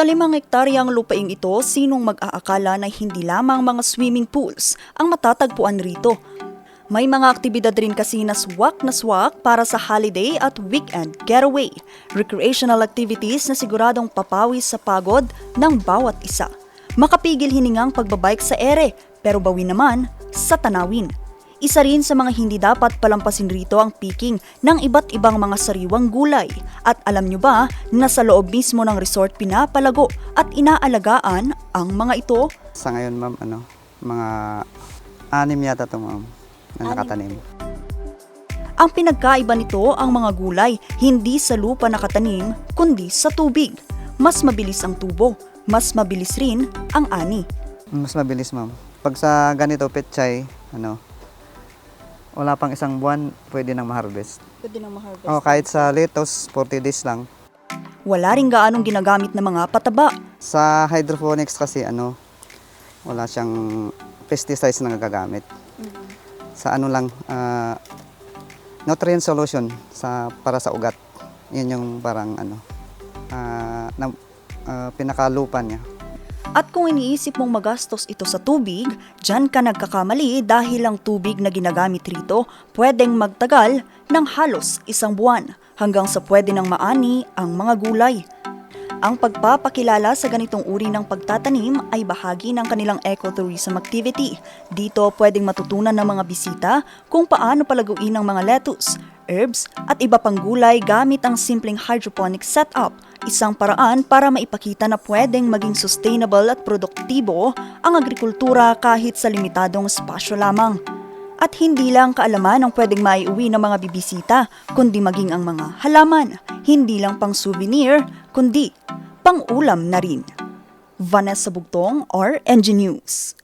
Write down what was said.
Sa limang hektaryang lupaing ito, sinong mag-aakala na hindi lamang mga swimming pools ang matatagpuan rito. May mga aktibidad rin kasi na swak na swak para sa holiday at weekend getaway. Recreational activities na siguradong papawis sa pagod ng bawat isa. Makapigil hiningang pagbabike sa ere, pero bawi naman sa tanawin. Isa rin sa mga hindi dapat palampasin rito ang picking ng iba't ibang mga sariwang gulay. At alam nyo ba na sa loob mismo ng resort pinapalago at inaalagaan ang mga ito? Sa ngayon, ma'am, ano, mga anim yata to, ma'am, na nakatanim. Ang pinagkaiba nito ang mga gulay, hindi sa lupa nakatanim, kundi sa tubig. Mas mabilis ang tubo, mas mabilis rin ang ani. Mas mabilis, ma'am. Pag sa ganito, petchay, ano, wala pang isang buwan, pwede nang ma-harvest. Pwede na ma-harvest. O, kahit sa lettuce, 40 days lang. Wala rin gaanong ginagamit na mga pataba. Sa hydroponics kasi, ano, wala siyang pesticides na nagagamit. Sa ano lang, ah, nutrient solution sa para sa ugat. Yun yung parang ano, ah, na, ah, pinakalupa niya. At kung iniisip mong magastos ito sa tubig, dyan ka nagkakamali dahil ang tubig na ginagamit rito pwedeng magtagal ng halos isang buwan hanggang sa pwede nang maani ang mga gulay. Ang pagpapakilala sa ganitong uri ng pagtatanim ay bahagi ng kanilang ecotourism activity. Dito pwedeng matutunan ng mga bisita kung paano palaguin ang mga lettuce, herbs at iba pang gulay gamit ang simpleng hydroponic setup. Isang paraan para maipakita na pwedeng maging sustainable at produktibo ang agrikultura kahit sa limitadong espasyo lamang. At hindi lang kaalaman ang pwedeng maiuwi ng mga bibisita, kundi maging ang mga halaman, hindi lang pang souvenir, kundi pang ulam na rin. Vanessa Bugtong, RNG News.